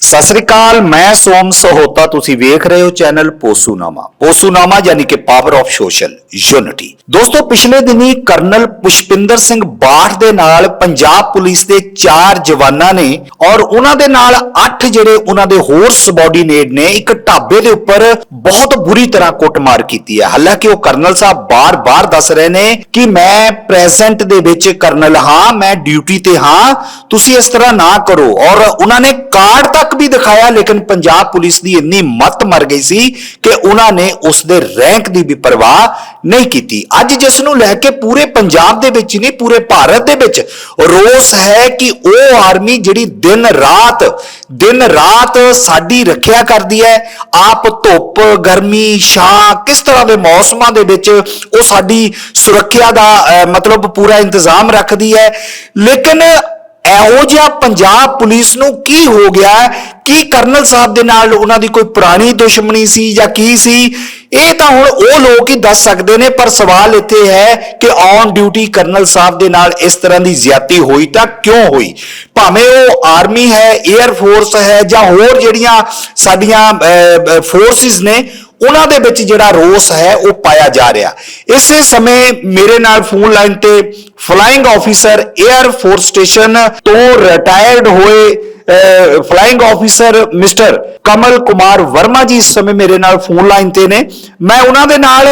ਸਤਿ ਸ੍ਰੀ ਅਕਾਲ, ਮੈਂ ਸੋਮ ਸਹੋਤਾ, ਤੁਸੀਂ ਵੇਖ ਰਹੇ ਹੋ ਚੈਨਲ ਪੋਸੂਨਾਮਾ। ਪੋਸੂਨਾਮਾ ਯਾਨੀ ਕਿ ਪਾਵਰ ਆਫ ਸੋਸ਼ਲ ਯੂਨਿਟੀ ਦੋਸਤੋ, ਪਿਛਲੇ ਦਿਨੀ ਕਰਨਲ ਪੁਸ਼ਪਿੰਦਰ ਸਿੰਘ ਬਾਠ ਦੇ ਨਾਲ ਪੰਜਾਬ ਪੁਲਿਸ ਦੇ ਚਾਰ ਜਵਾਨਾਂ ਨੇ ਔਰ ਉਹਨਾਂ ਦੇ ਨਾਲ ਅੱਠ ਜਿਹੜੇ ਉਹਨਾਂ ਦੇ ਹੋਰ ਸਬੋਰਡੀਨੇਟ ਨੇ, ਇੱਕ ਢਾਬੇ ਦੇ ਉੱਪਰ ਬਹੁਤ ਬੁਰੀ ਤਰ੍ਹਾਂ ਕੁੱਟਮਾਰ ਕੀਤੀ ਹੈ। ਹਾਲਾਂਕਿ ਉਹ ਕਰਨਲ ਸਾਹਿਬ ਬਾਰ-ਬਾਰ ਦੱਸ ਰਹੇ ਨੇ ਕਿ ਮੈਂ ਪ੍ਰੈਜ਼ੈਂਟ ਦੇ ਵਿੱਚ ਕਰਨਲ ਹਾਂ, ਮੈਂ ਡਿਊਟੀ ਤੇ ਹਾਂ, ਤੁਸੀਂ ਇਸ ਤਰ੍ਹਾਂ ਨਾ ਕਰੋ। ਔਰ ਉਹਨਾਂ ਨੇ ਕਾਰਡ ਤੱਕ ਵੀ ਦਿਖਾਇਆ, ਲੇਕਿਨ ਪੰਜਾਬ ਪੁਲਿਸ ਦੀ ਇੰਨੀ ਮੱਤ ਮਰ ਗਈ ਸੀ ਕਿ ਉਹਨਾਂ ਨੇ ਉਸ ਦੇ ਰੈਂਕ ਦੀ ਵੀ ਪਰਵਾਹ ਨਹੀਂ ਕੀਤੀ। ਅੱਜ ਜਿਸ ਨੂੰ ਲੈ ਕੇ ਪੂਰੇ ਪੰਜਾਬ ਦੇ ਵਿੱਚ ਨਹੀਂ, ਪੂਰੇ ਭਾਰਤ ਦੇ ਵਿੱਚ ਰੋਸ ਹੈ ਕਿ ਉਹ ਆਰਮੀ ਜਿਹੜੀ ਦਿਨ ਰਾਤ ਦਿਨ ਰਾਤ ਸਾਡੀ ਰੱਖਿਆ ਕਰਦੀ ਹੈ, ਆਪ ਧੁੱਪ, ਗਰਮੀ, ਛਾਂ, ਕਿਸ ਤਰ੍ਹਾਂ ਦੇ ਮੌਸਮਾਂ ਦੇ ਵਿੱਚ ਉਹ ਸਾਡੀ ਸੁਰੱਖਿਆ ਦਾ ਮਤਲਬ ਪੂਰਾ ਇੰਤਜ਼ਾਮ ਰੱਖਦੀ ਹੈ। ਲੇਕਿਨ ਇਹੋ ਜਿਹਾ ਪੰਜਾਬ ਪੁਲਿਸ ਨੂੰ ਕੀ ਹੋ ਗਿਆ? ਕੀ ਕਰਨਲ ਸਾਹਿਬ ਦੇ ਨਾਲ ਉਹਨਾਂ ਦੀ ਕੋਈ ਪੁਰਾਣੀ ਦੁਸ਼ਮਣੀ ਸੀ ਜਾਂ ਕੀ ਸੀ? ਇਹ ਤਾਂ ਹੁਣ ਉਹ ਲੋਕ ਹੀ ਦੱਸ ਸਕਦੇ ਨੇ, ਪਰ ਸਵਾਲ ਇੱਥੇ ਹੈ ਕਿ ਔਨ ਡਿਊਟੀ ਕਰਨਲ ਸਾਹਿਬ ਦੇ ਨਾਲ ਇਸ ਤਰ੍ਹਾਂ ਦੀ ਜ਼ਿਆਤੀ ਹੋਈ ਤਾਂ ਕਿਉਂ ਹੋਈ? ਭਾਵੇਂ ਉਹ ਆਰਮੀ ਹੈ 에ਅਰ ਫੋਰਸ ਹੈ ਜਾਂ ਹੋਰ ਜਿਹੜੀਆਂ ਸਾਡੀਆਂ ਫੋਰਸਿਸ ਨੇ ਉਹਨਾਂ ਦੇ ਵਿੱਚ ਜਿਹੜਾ ਰੋਸ ਹੈ, ਉਹ ਪਾਇਆ ਜਾ ਰਿਹਾ। ਇਸੇ ਸਮੇਂ ਮੇਰੇ ਨਾਲ ਫੋਨ ਲਾਈਨ ਤੇ flying officer air force station ਤੋਂ ਰਿਟਾਇਰਡ ਹੋਏ flying officer mister Kamal Kumar Verma ji ਇਸ ਸਮੇਂ ਮੇਰੇ ਨਾਲ ਫੋਨ ਲਾਈਨ ਤੇ ਨੇ। ਮੈਂ ਉਹਨਾਂ ਦੇ ਨਾਲ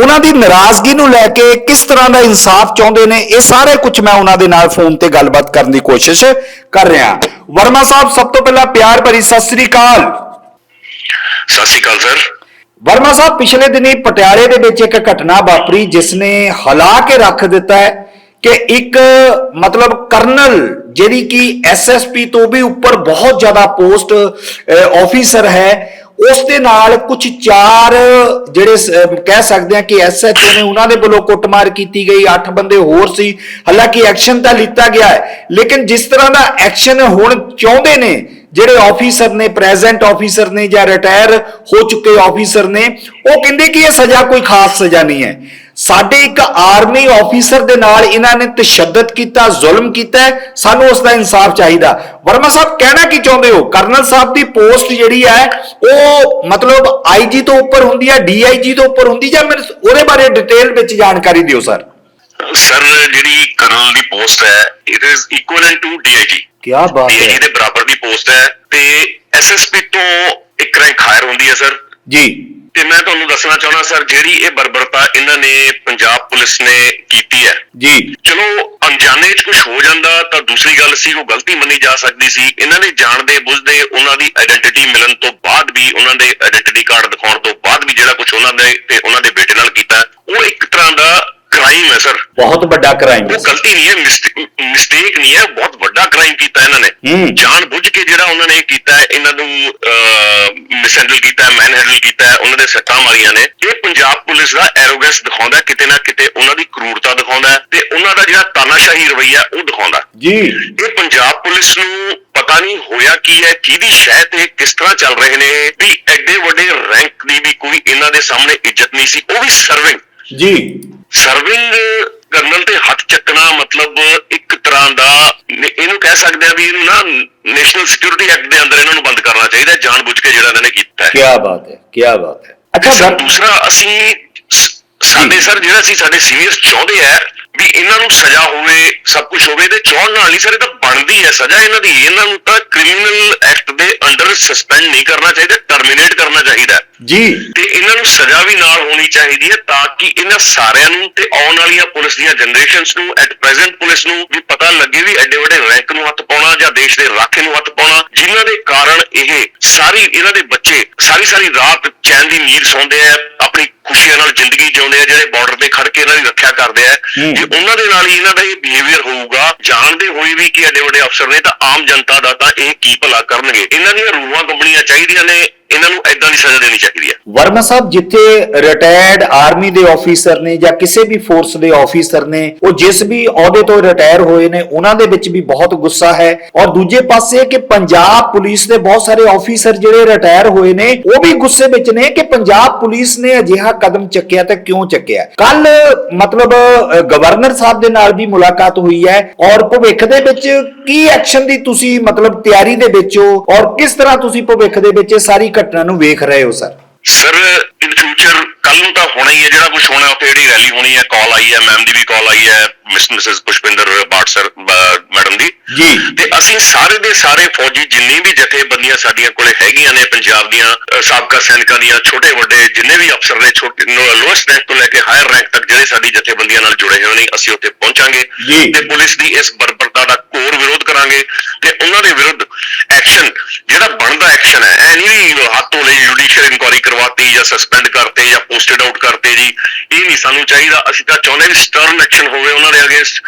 ਉਹਨਾਂ ਦੀ ਨਾਰਾਜ਼ਗੀ ਨੂੰ ਲੈ ਕੇ ਕਿਸ ਤਰ੍ਹਾਂ ਦਾ ਇਨਸਾਫ ਚਾਹੁੰਦੇ ਨੇ, ਇਹ ਸਾਰੇ ਕੁਝ ਮੈਂ ਉਹਨਾਂ ਦੇ ਨਾਲ ਫੋਨ ਤੇ ਗੱਲਬਾਤ ਕਰਨ ਦੀ ਕੋਸ਼ਿਸ਼ ਕਰ ਰਿਹਾ। ਵਰਮਾ ਸਾਹਿਬ, ਸਭ ਤੋਂ ਪਹਿਲਾਂ ਪਿਆਰ ਭਰੀ ਸਤਿ ਸ੍ਰੀ ਅਕਾਲ। ਸਤਿ ਸ਼੍ਰੀ ਅਕਾਲ, ਸਰ। ਵਰਮਾ ਸਾਹਿਬ, ਪਿਛਲੇ ਦਿਨੀ ਪਟਿਆਲੇ ਦੇ ਵਿੱਚ ਇੱਕ ਘਟਨਾ ਵਾਪਰੀ ਜਿਸ ਨੇ ਹਿਲਾ ਕੇ ਰੱਖ ਦਿੱਤਾ ਹੈ ਕਿ ਇੱਕ, ਮਤਲਬ ਕਰਨਲ, ਜਿਹੜੀ ਕਿ ਐਸਐਸਪੀ ਤੋਂ ਵੀ ਉੱਪਰ ਬਹੁਤ ਜ਼ਿਆਦਾ ਪੋਸਟ ਆਫੀਸਰ ਹੈ, ਉਸ ਦੇ ਨਾਲ ਕੁਝ ਚਾਰ ਜਿਹੜੇ ਕਹਿ ਸਕਦੇ ਆ ਕਿ ਐਸਐਚਓ ਨੇ ਉਹਨਾਂ ਦੇ ਵੱਲੋਂ ਕੁੱਟਮਾਰ ਕੀਤੀ ਗਈ, ਅੱਠ ਬੰਦੇ ਹੋਰ ਸੀ, ਹਾਲਾਂਕਿ ਐਕਸ਼ਨ ਤਾਂ ਲਿੱਤਾ ਗਿਆ ਹੈ, ਲੇਕਿਨ ਜਿਸ ਤਰ੍ਹਾਂ ਦਾ ਐਕਸ਼ਨ ਹੁਣ ਚਾਹੁੰਦੇ ਨੇ ਜਿਹੜੇ ਆਫੀਸਰ ਨੇ ਪ੍ਰੈਜ਼ੈਂਟ ਆਫੀਸਰ ਨੇ ਜਾਂ ਰਿਟਾਇਰ ਹੋ ਚੁੱਕੇ ਆਫੀਸਰ ਨੇ, ਉਹ ਕਹਿੰਦੇ ਕਿ ਇਹ ਸਜ਼ਾ ਕੋਈ ਖਾਸ ਸਜ਼ਾ ਨਹੀਂ ਹੈ। ਸਾਡੇ ਇੱਕ ਆਰਮੀ ਆਫੀਸਰ ਦੇ ਨਾਲ ਇਹਨਾਂ ਨੇ ਤਸ਼ੱਦਦ ਕੀਤਾ, ਜ਼ੁਲਮ ਕੀਤਾ ਸਾਨੂੰ ਉਸ ਦਾ ਇਨਸਾਫ ਚਾਹੀਦਾ। ਵਰਮਾ ਸਾਹਿਬ, ਕਹਿਣਾ ਕੀ ਚਾਹੁੰਦੇ ਹੋ? ਕਰਨਲ ਸਾਹਿਬ ਦੀ ਪੋਸਟ ਜਿਹੜੀ ਹੈ, ਉਹ ਮਤਲਬ ਆਈਜੀ ਤੋਂ ਉੱਪਰ ਹੁੰਦੀ ਹੈ ਡੀਆਈਜੀ ਤੋਂ ਉੱਪਰ ਹੁੰਦੀ ਜਾਂ ਮੈਨੂੰ ਉਹਦੇ ਬਾਰੇ ਡਿਟੇਲ ਵਿੱਚ ਜਾਣਕਾਰੀ ਦਿਓ, ਸਰ। ਸਰ, ਜਿਹੜੀ ਕਰਨਲ ਦੀ ਪੋਸਟ ਹੈ it is equivalent to DIG ਕੀ ਬਾਤ ਡੀਆਈਜੀ ਦੇ ਬਰਾਬਰ ਦੀ ਪੋਸਟ ਹੈ ਤੇ ਐਸਐਸਪੀ ਤੋਂ ਇੱਕ ਰੈਂਕ ਹਾਇਰ ਹੁੰਦੀ ਹੈ ਸਰ। ਜੀ। ਤੇ ਮੈਂ ਤੁਹਾਨੂੰ ਦੱਸਣਾ ਚਾਹੁੰਦਾ ਸਰ ਜਿਹੜੀ ਇਹ ਬਰਬਰਤਾ ਇਹਨਾਂ ਨੇ ਪੰਜਾਬ ਪੁਲਿਸ ਨੇ ਕੀਤੀ ਹੈ। ਜੀ। ਚਲੋ ਅਣਜਾਣੇ 'ਚ ਕੁਝ ਹੋ ਜਾਂਦਾ ਤਾਂ ਦੂਸਰੀ ਗੱਲ ਸੀ ਉਹ ਗਲਤੀ ਮੰਨੀ ਜਾ ਸਕਦੀ ਸੀ। ਇਹਨਾਂ ਨੇ ਜਾਣਦੇ ਬੁੱਝਦੇ ਉਹਨਾਂ ਦੀ ਆਇਡੈਂਟੀਟੀ ਮਿਲਣ ਤੋਂ ਬਾਅਦ ਵੀ ਉਹਨਾਂ ਦੇ ਆਇਡੈਂਟੀਟੀ ਕਾਰਡ ਦਿਖਾਉਣ ਤੋਂ ਬਾਅਦ ਵੀ ਜਿਹੜਾ ਕੁਝ ਉਹਨਾਂ ਦੇ ਤੇ ਉਹਨਾਂ ਦੇ ਬੇਟੇ ਨਾਲ ਕੀਤਾ। ਉਹ ਇੱਕ ਤਰ੍ਹਾਂ ਦਾ ਕ੍ਰਾਈਮ ਹੈ ਸਰ ਬਹੁਤ ਵੱਡਾ ਕ੍ਰਾਈਮ ਉਹ ਗਲਤੀ ਨਹੀਂ ਹੈ ਮਿਸਟੇਕ ਨਹੀਂ ਹੈ ਬਹੁਤ ਵੱਡਾ ਕ੍ਰਾਈਮ ਕੀਤਾ ਇਹਨਾਂ ਨੇ। ਜਾਣ ਬੁੱਝ ਕੇ ਜਿਹੜਾ ਉਹਨਾਂ ਨੇ ਕੀਤਾ ਹੈ, ਇਹਨਾਂ ਨੂੰ ਮਿਸਹੈਂਡਲ ਕੀਤਾ ਮੈਨ ਹੈਂਡਲ ਕੀਤਾ ਹੈ, ਉਹਨਾਂ ਦੇ ਸੱਟਾਂ ਮਾਰੀਆਂ ਨੇ। ਇਹ ਪੰਜਾਬ ਪੁਲਿਸ ਦਾ ਐਰੋਗੈਂਸ ਦਿਖਾਉਂਦਾ ਕਿਤੇ ਨਾ ਕਿਤੇ ਉਹਨਾਂ ਦੀ ਕਰੂਰਤਾ ਦਿਖਾਉਂਦਾ ਤੇ ਉਹਨਾਂ ਦਾ ਜਿਹੜਾ ਤਾਨਾਸ਼ਾਹੀ ਰਵੱਈਆ ਉਹ ਦਿਖਾਉਂਦਾ। ਜੀ। ਇਹ ਪੰਜਾਬ ਪੁਲਿਸ ਨੂੰ ਪਤਾ ਨਹੀਂ ਹੋਇਆ ਕੀ ਹੈ ਕਿਹਦੀ ਸ਼ਹਿ ਤੇ ਕਿਸ ਤਰ੍ਹਾਂ ਚੱਲ ਰਹੇ ਨੇ ਵੀ ਐਡੇ ਵੱਡੇ ਰੈਂਕ ਦੀ ਵੀ ਕੋਈ ਇਹਨਾਂ ਦੇ ਸਾਹਮਣੇ ਇੱਜ਼ਤ ਨਹੀਂ ਸੀ ਉਹ ਵੀ ਸਰਵਿੰਗ ਜੀ। ਸਰਵਿੰਗ ਕਰਨਲ ਤੇ ਹੱਥ ਚੱਕਣਾ ਮਤਲਬ ਇੱਕ ਤਰ੍ਹਾਂ ਦਾ ਇਹਨੂੰ ਕਹਿ ਸਕਦੇ ਆ ਵੀ ਇਹਨੂੰ ਨਾ ਨੈਸ਼ਨਲ ਸਿਕਿਉਰਿਟੀ ਐਕਟ ਦੇ ਅੰਦਰ ਇਹਨਾਂ ਨੂੰ ਬੰਦ ਕਰਨਾ ਚਾਹੀਦਾ ਜਾਣ ਬੁੱਝ ਕੇ ਜਿਹੜਾ ਇਹਨਾਂ ਨੇ ਕੀਤਾ ਹੈ। ਕੀ ਬਾਤ ਹੈ ਕੀ ਬਾਤ ਹੈ। ਅੱਛਾ ਸਰ ਸਰ ਦੂਸਰਾ ਅਸੀਂ ਸਾਡੇ ਸਰ ਜਿਹੜਾ ਸੀ ਸਾਡੇ ਸੀਨੀਅਰਸ ਚਾਹੁੰਦੇ ਆ ਵੀ ਇਹਨਾਂ ਨੂੰ ਸਜ਼ਾ ਹੋਵੇ ਸਭ ਕੁਝ ਹੋਵੇ ਤੇ ਚਾਹਣ ਨਾਲ ਨਹੀਂ ਸਰ ਇਹ ਤਾਂ ਬਣਦੀ ਹੈ ਸਜ਼ਾ ਇਹਨਾਂ ਦੀ ਇਹਨਾਂ ਨੂੰ ਤਾਂ ਕ੍ਰਿਮੀਨਲ ਐਕਟ ਦੇ ਅੰਡਰ ਸਸਪੈਂਡ ਨਹੀਂ ਕਰਨਾ ਚਾਹੀਦਾ ਟਰਮੀਨੇਟ ਕਰਨਾ ਚਾਹੀਦਾ। ਜੀ ਤੇ ਇਹਨਾਂ ਨੂੰ ਸਜ਼ਾ ਵੀ ਨਾਲ ਹੋਣੀ ਚਾਹੀਦੀ ਹੈ ਤਾਂ ਕਿ ਇਹਨਾਂ ਸਾਰਿਆਂ ਨੂੰ ਤੇ ਆਉਣ ਵਾਲੀਆਂ ਪੁਲਿਸ ਦੀਆਂ ਜਨਰੇਸ਼ਨਸ ਨੂੰ ਐਟ ਪ੍ਰੈਜ਼ੈਂਟ ਪੁਲਿਸ ਨੂੰ ਵੀ ਪਤਾ ਲੱਗੇ ਵੀ ਐਡੇ ਵੱਡੇ ਰੈਂਕ ਨੂੰ ਹੱਥ ਪਾਉਣਾ ਜਾਂ ਦੇਸ਼ ਦੇ ਰਾਖੇ ਨੂੰ ਹੱਥ ਪਾਉਣਾ ਜਿਨ੍ਹਾਂ ਦੇ ਕਾਰਨ ਇਹ ਸਾਰੀ ਇਹਨਾਂ ਦੇ ਬੱਚੇ ਸਾਰੀ ਸਾਰੀ ਰਾਤ ਚੈਨ ਦੀ ਨੀਂਦ ਸੌਂਦੇ ਆ ਆਪਣੀ ਖੁਸ਼ੀਆਂ ਨਾਲ ਜ਼ਿੰਦਗੀ ਜਿਉਂਦੇ ਆ ਜਿਹੜੇ ਬਾਰਡਰ ਖੜ ਕੇ ਇਹਨਾਂ ਦੀ ਰੱਖਿਆ ਕਰਦੇ ਆ। ਜੇ ਉਹਨਾਂ ਦੇ ਨਾਲ ਹੀ ਇਹਨਾਂ ਦਾ ਇਹ ਬਿਹੇਵੀਅਰ ਹੋਊਗਾ ਜਾਣਦੇ ਹੋਏ ਵੀ ਕਿ ਐਡੇ ਵੱਡੇ ਅਫਸਰ ਨੇ ਤਾਂ ਆਮ ਜਨਤਾ ਦਾ ਤਾਂ ਇਹ ਕੀ ਭਲਾ ਕਰਨਗੇ? ਇਹਨਾਂ ਦੀਆਂ ਰੂਹਾਂ ਕੰਪਨੀਆਂ ਚਾਹੀਦੀਆਂ ਨੇ ਇਹਨਾਂ ਨੂੰ ਐਦਾਂ ਦੀ ਸਜ਼ਾ ਦੇਣੀ ਚਾਹੀਦੀ ਹੈ ਵਰਮਾ ਸਾਹਿਬ ਜਿੱਥੇ ਰਿਟਾਇਰਡ ਆਰਮੀ ਦੇ ਆਫੀਸਰ ਨੇ ਜਾਂ ਕਿਸੇ ਵੀ ਫੋਰਸ ਦੇ ਆਫੀਸਰ ਨੇ ਉਹ ਜਿਸ ਵੀ ਅਹੁਦੇ ਤੋਂ ਰਿਟਾਇਰ ਹੋਏ ਨੇ ਉਹਨਾਂ ਦੇ ਵਿੱਚ ਵੀ ਬਹੁਤ ਗੁੱਸਾ ਹੈ। ਔਰ ਦੂਜੇ ਪਾਸੇ ਕਿ ਪੰਜਾਬ ਪੁਲਿਸ ਦੇ ਬਹੁਤ ਸਾਰੇ ਆਫੀਸਰ ਜਿਹੜੇ ਰਿਟਾਇਰ ਹੋਏ ਨੇ ਉਹ ਵੀ ਗੁੱਸੇ ਵਿੱਚ ਨੇ ਕਿ ਪੰਜਾਬ ਪੁਲਿਸ ਨੇ ਅਜਿਹਾ ਕਦਮ ਚੱਕਿਆ ਤੇ ਕਿਉਂ ਚੱਕਿਆ? ਕੱਲ ਮਤਲਬ ਅ, ਗਵਰਨਰ ਸਾਹਿਬ ਦੇ ਨਾਲ ਵੀ ਮੁਲਾਕਾਤ ਹੋਈ ਹੈ ਔਰ ਭਵਿੱਖ ਦੇ ਵਿੱਚ ਕੀ ਐਕਸ਼ਨ ਦੀ ਤੁਸੀਂ ਮਤਲਬ ਤਿਆਰੀ ਦੇ ਵਿੱਚ ਹੋ ਔਰ ਕਿਸ ਤਰ੍ਹਾਂ ਤੁਸੀਂ ਭਵਿੱਖ ਦੇ ਵਿੱਚ ਇਹ ਸਾਰੀ ਘਟਨਾ ਨੂੰ ਵੇਖ ਰਹੇ ਹੋ ਸਰ? ਸਰ ਇਨ ਫਿਊਚਰ ਕੱਲ ਨੂੰ ਤਾਂ ਹੋਣਾ ਹੀ ਹੈ ਜਿਹੜਾ ਕੁਝ ਹੋਣਾ ਉੱਥੇ ਜਿਹੜੀ ਰੈਲੀ ਹੋਣੀ ਹੈ ਕਾਲ ਆਈ ਹੈ ਮੈਮ ਦੀ ਵੀ ਕਾਲ ਆਈ ਹੈ ਮਿਸ ਮਿਸਸ ਪੁਸ਼ਪਿੰਦਰ ਬਾਟ ਸਰ ਮੈਡਮ ਦੀ। ਜੀ। ਤੇ ਅਸੀਂ ਸਾਰੇ ਦੇ ਸਾਰੇ ਫੌਜੀ ਜਿੰਨੀ ਵੀ ਜਥੇਬੰਦੀਆਂ ਸਾਡੀਆਂ ਕੋਲੇ ਹੈਗੀਆਂ ਨੇ ਪੰਜਾਬ ਦੀਆਂ ਸਾਬਕਾ ਸੈਨਿਕਾਂ ਦੀਆਂ ਛੋਟੇ ਵੱਡੇ ਜਿੰਨੇ ਵੀ ਅਫਸਰ ਨੇ ਛੋਟੇ ਲੋਐਸਟ ਰੈਂਕ ਤੋਂ ਲੈ ਕੇ ਹਾਇਰ ਰੈਂਕ ਤੱਕ ਜਿਹੜੇ ਸਾਡੀ ਜਥੇਬੰਦੀਆਂ ਨਾਲ ਜੁੜੇ ਹੋਏ ਨੇ ਅਸੀਂ ਉੱਥੇ ਪਹੁੰਚਾਂਗੇ। ਤੇ ਪੁਲਿਸ ਦੀ ਇਸ ਬਰਬਰਤਾ ਦਾ ਘੋਰ ਵਿਰੋਧ ਕਰਾਂਗੇ ਤੇ ਉਹਨਾਂ ਦੇ ਵਿਰੁੱਧ ਐਕਸ਼ਨ ਜਿਹੜਾ ਬਣਦਾ ਐਕਸ਼ਨ ਹੈ ਐ ਨਹੀਂ ਵੀ ਹੱਥੋਂ ਲਈ ਜੁਡੀਸ਼ੀਅਲ ਇਨਕੁਆਇਰੀ ਕਰਵਾਤੀ ਜਾਂ ਸਸਪੈਂਡ ਕਰਤੇ ਜਾਂ ਪੋਸਟਡ ਆਊਟ ਕਰਤੇ ਜੀ ਇਹ ਨਹੀਂ ਸਾਨੂੰ ਚਾਹੀਦਾ। ਅਸੀਂ ਤਾਂ ਚਾਹੁੰਦੇ ਵੀ ਸਟਰਨ ਐਕਸ਼ਨ ਹੋਵੇ ਉਹਨਾਂ ਦੇ ਅਗੇਂਸਟ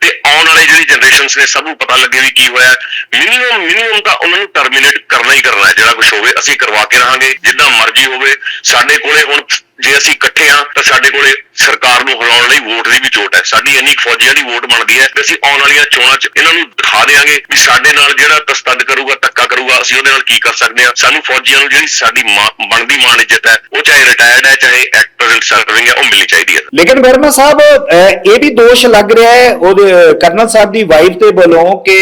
ਤੇ ਆਉਣ ਵਾਲੇ ਜਿਹੜੀ ਜਨਰੇਸ਼ਨਸ ਨੇ ਸਭ ਨੂੰ ਪਤਾ ਲੱਗੇ ਵੀ ਕੀ ਹੋਇਆ। ਮਿਨੀਮਮ ਮਿਨੀਮਮ ਤਾਂ ਉਹਨਾਂ ਨੂੰ ਟਰਮੀਨੇਟ ਕਰਨਾ ਹੀ ਕਰਨਾ ਹੈ ਜਿਹੜਾ ਕੁਝ ਹੋਵੇ ਅਸੀਂ ਕਰਵਾ ਕੇ ਰਹਾਂਗੇ ਜਿੱਦਾਂ ਮਰਜ਼ੀ ਹੋਵੇ। ਸਾਡੇ ਕੋਲੇ ਹੁਣ ਜੇ ਅਸੀਂ ਇਕੱਠੇ ਆ ਤਾਂ ਸਾਡੇ ਕੋਲੇ ਸਰਕਾਰ ਨੂੰ ਹਿਲਾਉਣ ਲਈ ਵੋਟ ਦੀ ਵੀ ਚੋਟ ਹੈ। ਸਾਡੀ ਇੰਨੀ ਫੌਜੀਆਂ ਦੀ ਵੋਟ ਬਣਦੀ ਹੈ ਤੇ ਅਸੀਂ ਆਉਣ ਵਾਲੀਆਂ ਚੋਣਾਂ 'ਚ ਇਹਨਾਂ ਨੂੰ ਦਿਖਾ ਦੇਵਾਂਗੇ ਵੀ ਸਾਡੇ ਨਾਲ ਜਿਹੜਾ ਤਸਤਦ ਕਰੂਗਾ, ਧੱਕਾ ਕਰੂਗਾ, ਅਸੀਂ ਉਹਦੇ ਨਾਲ ਕੀ ਕਰ ਸਕਦੇ ਹਾਂ। ਸਾਨੂੰ ਫੌਜੀਆਂ ਨੂੰ ਜਿਹੜੀ ਸਾਡੀ ਬਣਦੀ ਮਾਣ ਇੱਜ਼ਤ ਹੈ, ਉਹ ਚਾਹੇ ਰਿਟਾਇਰਡ ਹੈ, ਚਾਹੇ ਐਟ ਪ੍ਰੈਜ਼ੈਂਟ ਸਰਵਿੰਗ ਹੈ, ਉਹ ਮਿਲਣੀ ਚਾਹੀਦੀ ਹੈ। ਲੇਕਿਨ ਵਰਮਾ ਸਾਹਿਬ ਇਹ ਵੀ ਦੋਸ਼ ਲੱਗ ਰਿਹਾ ਹੈ ਉਹਦੇ, ਕਰਨਲ ਸਾਹਿਬ ਦੀ ਵਾਈਫ ਤੇ ਵੱਲੋਂ ਕਿ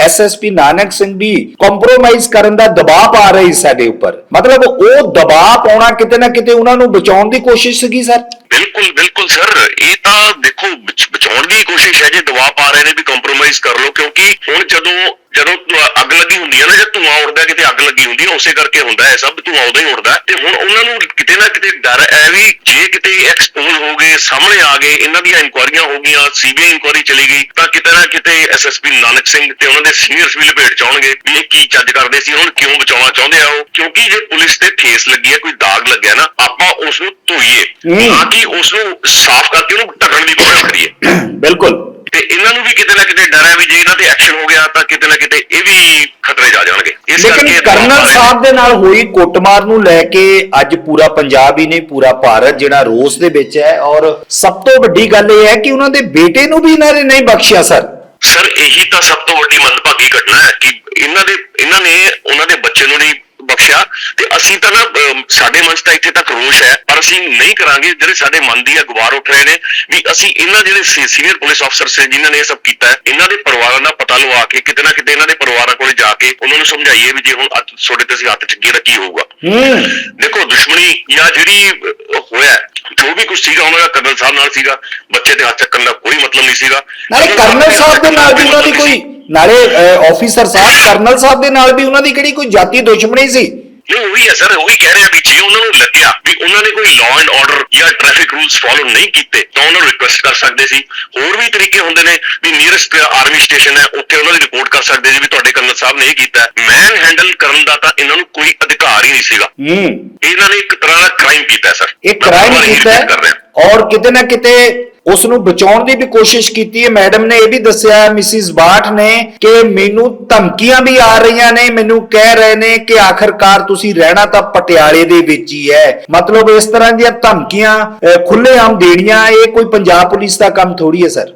ਐਸਐਸਪੀ ਨਾਨਕ ਸਿੰਘ ਵੀ ਕੰਪਰੋਮਾਈਜ਼ ਕਰਨ ਦਾ ਦਬਾਅ ਪਾ ਰਹੀ ਸਾਡੇ ਉੱਪਰ। ਮਤਲਬ ਉਹ ਦਬਾਅ ਪਾਉਣਾ ਕਿਤੇ ਨਾ ਕਿਤੇ ਉਹਨਾਂ ਨੂੰ ਬਚਾਉਣ ਦੀ ਕੋਸ਼ਿਸ਼ ਸੀਗੀ, ਸਰ? ਬਿਲਕੁਲ ਬਿਲਕੁਲ, ਸਰ। ਇਹ ਤਾਂ ਦੇਖੋ ਬਚਾਉਣ ਦੀ ਕੋਸ਼ਿਸ਼ ਹੈ, ਜੇ ਦਬਾਅ ਪਾ ਰਹੇ ਨੇ ਵੀ ਕੰਪਰੋਮਾਈਜ਼ ਕਰ ਲਓ, ਕਿਉਂਕਿ ਹੁਣ ਜਦੋਂ ਜਦੋਂ ਅੱਗ ਲੱਗੀ ਹੁੰਦੀ ਹੈ ਨਾ ਜਦ ਧੂਆਂ ਉੱਡਦਾ ਕਿਤੇ ਅੱਗ ਲੱਗੀ ਹੁੰਦੀ ਹੈ ਉਸੇ ਕਰਕੇ ਹੁੰਦਾ ਹੈ ਸਭ ਧੂਆਂ ਉਦੋਂ ਹੀ ਉੱਡਦਾ। ਤੇ ਹੁਣ ਉਹਨਾਂ ਨੂੰ ਕਿਤੇ ਨਾ ਕਿਤੇ ਡਰ ਹੈ ਵੀ ਜੇ ਕਿਤੇ ਐਕਸਪੋਜ਼ ਹੋ ਗਏ ਸਾਹਮਣੇ ਆ ਗਏ ਇਹਨਾਂ ਦੀਆਂ ਇਨਕੁਆਰੀਆਂ ਹੋ ਗਈਆਂ ਸੀਬੀਆਈ ਇਨਕੁਆਰੀ ਚਲੀ ਗਈ ਤਾਂ ਕਿਤੇ ਨਾ ਕਿਤੇ ਐਸਐਸਪੀ ਨਾਨਕ ਸਿੰਘ ਤੇ ਉਹਨਾਂ ਦੇ ਸੀਨੀਅਰਸ ਵੀ ਲਪੇਟ ਚਾਉਣਗੇ ਵੀ ਇਹ ਕੀ ਚੱਜ ਕਰਦੇ ਸੀ ਨੂੰ ਕਿਉਂ ਬਚਾਉਣਾ ਚਾਹੁੰਦੇ ਆ ਉਹ ਕਿਉਂਕਿ ਜੇ ਪੁਲਿਸ ਤੇ ਠੇਸ ਲੱਗੀ ਹੈ ਕੋਈ ਦਾਗ ਲੱਗਿਆ ਨਾ ਆਪਾਂ ਉਸ ਨੂੰ ਧੋਈਏ। ਨਾ ਕਿ ਉਸ ਨੂੰ ਸਾਫ਼ ਕਰਕੇ ਉਹਨੂੰ ਢੱਕਣ ਦੀ ਕੋਸ਼ਿਸ਼ ਕਰੀਏ ਬਿਲਕੁਲ ਤੇ ਇਹਨਾਂ ਨੂੰ ਵੀ ਕਿਤੇ ਨਾ ਕਿਤੇ ਡਰ ਹੈ ਵੀ ਜੇ ਇਹਨਾਂ ਤੇ ਐਕਸ਼ਨ ਹੋ ਗਿਆ ਤਾਂ ਕਿਤੇ ਨਾ ਕਿਤੇ ਇਹ ਵੀ ਖਤਰੇ 'ਚ ਆ ਜਾਣਗੇ ਇਸ ਲੇਕਿਨ ਕਰਨਲ। ਸਾਹਿਬ ਦੇ ਨਾਲ ਹੋਈ ਕੁੱਟਮਾਰ ਨੂੰ ਲੈ ਕੇ ਅੱਜ ਪੂਰਾ ਪੰਜਾਬ ਹੀ ਨਹੀਂ ਪੂਰਾ ਭਾਰਤ ਜਿਹੜਾ ਰੋਸ ਦੇ ਵਿੱਚ ਹੈ ਔਰ ਸਭ ਤੋਂ ਵੱਡੀ ਗੱਲ ਇਹ ਹੈ ਕਿ ਉਹਨਾਂ ਦੇ ਬੇਟੇ ਨੂੰ ਵੀ ਇਹਨਾਂ ਨੇ ਨਹੀਂ ਬਖਸ਼ਿਆ ਸਰ ਸਰ ਇਹੀ ਤਾਂ ਸਭ ਤੋਂ ਵੱਡੀ ਮੰਦਭਾਗੀ ਘਟਨਾ ਹੈ ਕਿ ਇਹਨਾਂ ਦੇ ਇਹਨਾਂ ਨੇ ਉਹਨਾਂ ਦੇ ਬੱਚੇ ਨੂੰ ਨਹੀਂ ਬਖਸ਼ਿਆ ਤੇ ਅਸੀਂ ਤਾਂ ਨਾ ਸਾਡੇ ਮਨ 'ਚ ਤਾਂ ਇੱਥੇ ਤੱਕ ਰੋਸ਼ ਹੈ ਪਰ ਅਸੀਂ ਨਹੀਂ ਕਰਾਂਗੇ ਜਿਹੜੇ ਸਾਡੇ ਮਨ ਦੀ ਅਗਵਾਰ ਉੱਠ ਰਹੇ ਨੇ ਵੀ ਅਸੀਂ ਇਹਨਾਂ ਜਿਹੜੇ ਸੀਨੀਅਰ ਪੁਲਿਸ ਅਫਸਰ ਸੇ ਜਿਨ੍ਹਾਂ ਨੇ ਇਹ ਸਭ ਕੀਤਾ ਹੈ ਇਹਨਾਂ ਦੇ ਪਰਿਵਾਰਾਂ ਦਾ ਪਤਾ ਲਵਾ ਕੇ ਕਿਤੇ ਨਾ ਕਿਤੇ ਇਹਨਾਂ ਦੇ ਪਰਿਵਾਰਾਂ ਕੋਲੇ ਜਾ ਕੇ ਉਹਨਾਂ ਨੂੰ ਸਮਝਾਈਏ ਵੀ ਜੇ ਹੁਣ ਅੱਜ ਤੁਹਾਡੇ ਤੇ ਅਸੀਂ ਹੱਥ ਚੱਕੀਏ ਤਾਂ ਕੀ ਹੋਊਗਾ। ਹੂੰ। ਦੇਖੋ ਦੁਸ਼ਮਣੀ ਜਾਂ ਜਿਹੜੀ ਅਹ, ਹੋਇਆ ਹੈ, ਜੋ ਵੀ ਕੁਝ ਸੀਗਾ ਉਹਨਾਂ ਦਾ ਕਰਨਲ ਸਾਹਿਬ ਨਾਲ ਸੀਗਾ ਬੱਚੇ ਤੇ ਹੱਥ ਚੱਕਣ ਦਾ ਕੋਈ ਮਤਲਬ ਨਹੀਂ ਸੀਗਾ। ਨਾਲੇ ਕਰਨਲ ਸਾਹਿਬ ਦੇ ਨਾਲ ਵੀ ਉਹਨਾਂ ਦੀ ਕੋਈ ਨਾਲੇ ਆਫੀਸਰ ਸਾਹਿਬ ਕਰਨਲ ਸਾਹਿਬ ਦੇ ਨਾਲ ਵੀ ਉਹਨਾਂ ਦੀ ਕਿਹੜੀ ਕੋਈ ਜਾਤੀ ਦੁਸ਼ਮਣੀ ਸੀ? ਨਹੀਂ ਉਹੀ ਹੈ ਸਰ ਉਹੀ ਕਹਿ ਰਿਹਾ ਵੀ ਜੇ ਉਹਨਾਂ ਨੂੰ ਲੱਗਿਆ ਵੀ ਉਹਨਾਂ ਨੇ ਕੋਈ ਲਾਅ ਐਂਡ ਆਰਡਰ ਜਾਂ ਟ੍ਰੈਫਿਕ ਰੂਲਸ ਫਾਲੋ ਨਹੀਂ ਕੀਤੇ ਤਾਂ ਉਹਨਾਂ ਨੂੰ ਰਿਕੁਐਸਟ ਕਰ ਸਕਦੇ ਸੀ। ਹੋਰ ਵੀ ਤਰੀਕੇ ਹੁੰਦੇ ਨੇ ਵੀ ਨੀਅਰੈਸਟ ਆਰਮੀ ਸਟੇਸ਼ਨ ਹੈ ਉੱਥੇ ਉਹਨਾਂ ਦੀ ਰਿਪੋਰਟ ਕਰ ਸਕਦੇ ਸੀ ਵੀ ਤੁਹਾਡੇ ਕਰਨਲ ਸਾਹਿਬ ਨੇ ਇਹ ਕੀਤਾ ਮੈਨ ਹੈਂਡਲ ਕਰਨ ਦਾ ਤਾਂ ਇਹਨਾਂ ਨੂੰ ਕੋਈ ਅਧਿਕਾਰ ਹੀ ਨਹੀਂ ਸੀਗਾ। ਹੂੰ। ਇਹਨਾਂ ਨੇ ਇੱਕ ਤਰ੍ਹਾਂ ਦਾ ਕ੍ਰਾਈਮ ਕੀਤਾ ਸਰ। ਇਹ ਕ੍ਰਾਈਮ ਕੀਤਾ ਹੈ? ਔਰ ਕਿਤੇ ਨਾ ਕਿਤੇ ਉਸ ਨੂੰ ਬਚਾਉਣ ਦੀ ਵੀ ਕੋਸ਼ਿਸ਼ ਕੀਤੀ ਹੈ। ਮੈਡਮ ਨੇ ਇਹ ਵੀ ਦੱਸਿਆ, ਮਿਸਿਸ ਬਾਟ ਨੇ ਕਿ ਮੈਨੂੰ ਧਮਕੀਆਂ ਵੀ ਆ ਰਹੀਆਂ ਨੇ, ਮੈਨੂੰ ਕਹਿ ਰਹੇ ਨੇ ਕਿ ਆਖਰਕਾਰ ਤੁਸੀਂ ਰਹਿਣਾ ਤਾਂ ਪਟਿਆਲੇ ਦੇ ਵਿੱਚ ਹੀ ਹੈ। ਮਤਲਬ ਇਸ ਤਰ੍ਹਾਂ ਦੀਆਂ ਧਮਕੀਆਂ ਖੁੱਲੇਆਮ ਦੇਣੀਆਂ, ਇਹ ਕੋਈ ਪੰਜਾਬ ਪੁਲਿਸ ਦਾ ਕੰਮ ਥੋੜੀ ਹੈ, ਸਰ।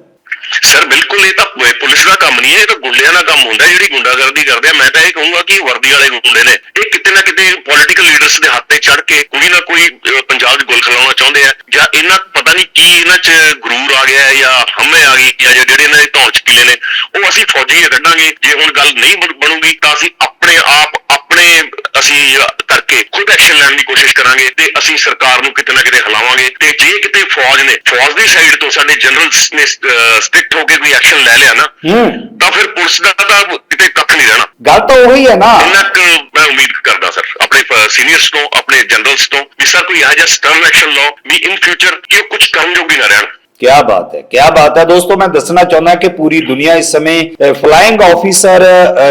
ਸਰ, ਬਿਲਕੁਲ ਇਹ ਤਾਂ ਪੁਲਿਸ ਦਾ ਕੰਮ ਨਹੀਂ ਹੈ, ਇਹ ਤਾਂ ਗੁੰਡਿਆਂ ਦਾ ਕੰਮ ਹੁੰਦਾ, ਜਿਹੜੀ ਗੁੰਡਾਗਰਦੀ ਕਰਦੇ ਆ। ਮੈਂ ਤਾਂ ਇਹ ਕਹੂੰਗਾ ਕਿ ਵਰਦੀ ਵਾਲੇ ਗੁੰਡੇ ਨੇ, ਇਹ ਕਿਤੇ ਨਾ ਕਿਤੇ ਪੋਲਿਟੀਕਲ ਲੀਡਰਸ ਦੇ ਹੱਥ ਤੇ ਚੜ ਕੇ ਕੋਈ ਨਾ ਕੋਈ ਪੰਜਾਬ 'ਚ ਗੁਲ ਖਿਲਾਉਣਾ ਚਾਹੁੰਦੇ ਆ, ਜਾਂ ਇਹਨਾਂ ਪਤਾ ਨਹੀਂ ਕੀ ਇਹਨਾਂ 'ਚ ਗਰੂਰ ਆ ਗਿਆ ਜਾਂ ਹਮੇ ਆ ਗਈ ਜਾਂ ਜਿਹੜੇ ਇਹਨਾਂ ਦੇ ਧੌਣ 'ਚ ਕਿਲੇ ਨੇ, ਉਹ ਅਸੀਂ ਫੌਜੀ ਹੀ ਕੱਢਾਂਗੇ। ਜੇ ਹੁਣ ਗੱਲ ਨਹੀਂ ਬਣ- ਬਣੂਗੀ, ਤਾਂ ਅਸੀਂ ਆਪਣੇ ਆਪ ਆਪਣੇ ਅਸੀਂ ਕਰਕੇ ਖੁਦ ਐਕਸ਼ਨ ਲੈਣ ਦੀ ਕੋਸ਼ਿਸ਼ ਕਰਾਂਗੇ ਤੇ ਅਸੀਂ ਸਰਕਾਰ ਨੂੰ ਕਿਤੇ ਨਾ ਕਿਤੇ ਹਿਲਾਵਾਂਗੇ ਤੇ ਜੇ ਕਿਤੇ ਫੌਜ ਨੇ ਫੌਜ ਦੀ ਸਾਈਡ ਤੋਂ ਸਾਡੇ ਜਨਰਲਸ ਨੇ ਸਟ੍ਰਿਕਟ ਹੋ ਕੇ ਕੋਈ ਐਕਸ਼ਨ ਲੈ ਲਿਆ ਨਾ ਤਾਂ ਫਿਰ ਪੁਲਿਸ ਦਾ ਤਾਂ ਕਿਤੇ ਕੱਖ ਨਹੀਂ ਰਹਿਣਾ। ਗੱਲ ਤਾਂ ਉਹੀ ਹੈ ਨਾ। ਇੰਨਾ ਕੁ ਮੈਂ ਉਮੀਦ ਕਰਦਾ ਸਰ ਆਪਣੇ ਸੀਨੀਅਰਸ ਤੋਂ ਆਪਣੇ ਜਨਰਲਸ ਤੋਂ ਵੀ ਸਰ ਕੋਈ ਇਹੋ ਜਿਹਾ ਸਟਰਨ ਐਕਸ਼ਨ ਲਓ ਵੀ ਇਨ ਫਿਊਚਰ ਕਿ ਉਹ ਕੁਝ ਕਰਨ ਜੋਗੀ ਨਾ ਰਹਿਣ। ਕਿਆ ਬਾਤ ਹੈ ਕਿਆ ਬਾਤ ਹੈ। ਦੋਸਤੋ ਮੈਂ ਦੱਸਣਾ ਚਾਹੁੰਦਾ ਕਿ ਪੂਰੀ ਦੁਨੀਆ ਇਸ ਸਮੇਂ flying officer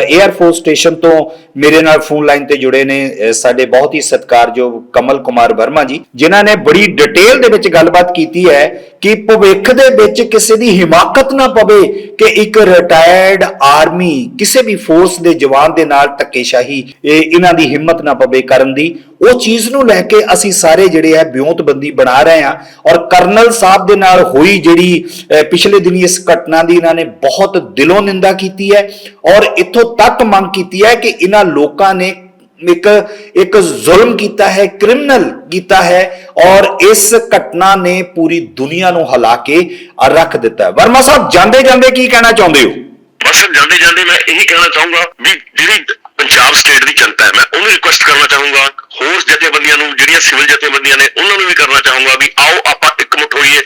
air force station ਤੋਂ ਮੇਰੇ ਨਾਲ ਫੋਨ ਲਾਈਨ ਤੇ ਜੁੜੇ ਨੇ ਸਾਡੇ ਬਹੁਤ ਹੀ ਸਤਿਕਾਰਯੋਗ ਕਮਲ ਕੁਮਾਰ ਵਰਮਾ ਜੀ, ਜਿਨ੍ਹਾਂ ਨੇ ਬੜੀ ਡਿਟੇਲ ਦੇ ਵਿੱਚ ਗੱਲਬਾਤ ਕੀਤੀ ਹੈ ਕਿ ਭਵਿੱਖ ਦੇ ਵਿੱਚ ਕਿਸੇ ਦੀ ਹਿਮਾਕਤ ਨਾ ਪਵੇ ਕਿ ਇੱਕ ਰਿਟਾਇਰਡ ਆਰਮੀ ਕਿਸੇ ਵੀ ਫੋਰਸ ਦੇ ਜਵਾਨ ਦੇ ਨਾਲ ਧੱਕੇਸ਼ਾਹੀ ਇਹਨਾਂ ਦੀ ਹਿੰਮਤ ਨਾ ਪਵੇ ਕਰਨ ਦੀ। ਉਹ ਚੀਜ਼ ਨੂੰ ਲੈ ਕੇ ਅਸੀਂ ਸਾਰੇ ਜਿਹੜੇ ਹੈ ਬਿਉਂਤਬੰਦੀ ਬਣਾ ਰਹੇ ਹਾਂ ਔਰ ਕਰਨਲ ਸਾਹਿਬ ਦੇ ਨਾਲ ਹੋਈ ਜਿਹੜੀ ਪਿਛਲੇ ਦਿਨੀ ਇਸ ਘਟਨਾ ਦੀ ਇਹਨਾਂ ਨੇ ਬਹੁਤ ਦਿਲੋਂ ਨਿੰਦਾ ਕੀਤੀ ਹੈ ਔਰ ਇੱਥੋਂ ਤੱਕ ਮੰਗ ਕੀਤੀ ਹੈ ਕਿ ਇਹਨਾਂ ਲੋਕਾਂ ਨੇ ਇੱਕ ਇੱਕ ਜ਼ੁਲਮ ਕੀਤਾ ਹੈ ਕ੍ਰਿਮੀਨਲ ਕੀਤਾ ਹੈ ਔਰ ਇਸ ਘਟਨਾ ਨੇ ਪੂਰੀ ਦੁਨੀਆ ਨੂੰ ਹਿਲਾ ਕੇ ਰੱਖ ਦਿੱਤਾ ਹੈ। ਵਰਮਾ ਸਾਹਿਬ, ਜਾਂਦੇ ਜਾਂਦੇ ਕੀ ਕਹਿਣਾ ਚਾਹੁੰਦੇ ਹੋ? ਬਸ ਜਾਂਦੇ ਜਾਂਦੇ ਮੈਂ ਇਹੀ ਕਹਿਣਾ ਚਾਹੂੰਗਾ ਵੀ ਜਿਹੜੀ ਪੰਜਾਬ ਸਟੇਟ ਦੀ ਜਨਤਾ ਹੈ, ਮੈਂ ਉਹਨੂੰ ਰਿਕੁਐਸਟ ਕਰਨਾ ਚਾਹੂੰਗਾ। ਹੋਰ ਜਥੇਬੰਦੀਆਂ ਨੂੰ, ਜਿਹੜੀਆਂ ਸਿਵਲ ਜਥੇਬੰਦੀਆਂ ਨੇ, ਉਹਨਾਂ ਨੂੰ ਵੀ ਕਰਨਾ ਚਾਹੂੰਗਾ ਵੀ ਆਓ ਆਪਾਂ ਹੋਈਏ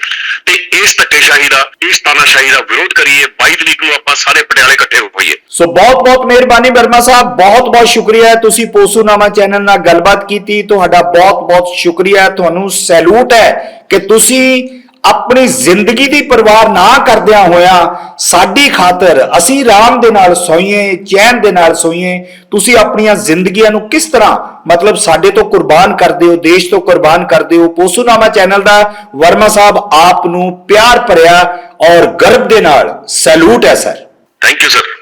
ਤੇ ਇਸ ਧੱਕੇਸ਼ਾਹੀ ਦਾ, ਇਸ ਤਾਨਾਸ਼ਾਹੀ ਦਾ ਵਿਰੋਧ ਕਰੀਏ। 22 ਤਰੀਕ ਨੂੰ ਆਪਾਂ ਸਾਰੇ ਪਟਿਆਲੇ ਇਕੱਠੇ ਹੋਈਏ ਸੋ ਬਹੁਤ ਬਹੁਤ ਮਿਹਰਬਾਨੀ ਵਰਮਾ ਸਾਹਿਬ। ਬਹੁਤ ਬਹੁਤ ਸ਼ੁਕਰੀਆ। ਹੈ ਤੁਸੀਂ ਪੋਸੂਨਾਮਾ ਚੈਨਲ ਨਾਲ ਗੱਲਬਾਤ ਕੀਤੀ। ਤੁਹਾਡਾ ਬਹੁਤ ਬਹੁਤ ਸ਼ੁਕਰੀਆ। ਤੁਹਾਨੂੰ ਸੈਲੂਟ ਹੈ ਕਿ ਤੁਸੀਂ ਆਪਣੀ ਜ਼ਿੰਦਗੀ ਦੀ ਪਰਵਾਹ ਨਾ ਕਰਦਿਆਂ ਹੋਇਆ ਸਾਡੀ ਖਾਤਰ ਅਸੀਂ ਆਰਾਮ ਦੇ ਨਾਲ ਸੋਈਏ, ਚੈਨ ਦੇ ਨਾਲ ਸੋਈਏ। ਤੁਸੀਂ ਆਪਣੀਆਂ ਜ਼ਿੰਦਗੀਆਂ ਨੂੰ ਕਿਸ ਤਰ੍ਹਾਂ ਮਤਲਬ ਸਾਡੇ ਤੋਂ ਕੁਰਬਾਨ ਕਰਦੇ ਹੋ, ਦੇਸ਼ ਤੋਂ ਕੁਰਬਾਨ ਕਰਦੇ ਹੋ। ਪੋਸੂਨਾਮਾ ਚੈਨਲ ਦਾ ਵਰਮਾ ਸਾਹਿਬ ਆਪ ਨੂੰ ਪਿਆਰ ਭਰਿਆ ਔਰ ਗਰਵ ਦੇ ਨਾਲ ਸੈਲੂਟ ਹੈ, ਸਰ। Thank you sir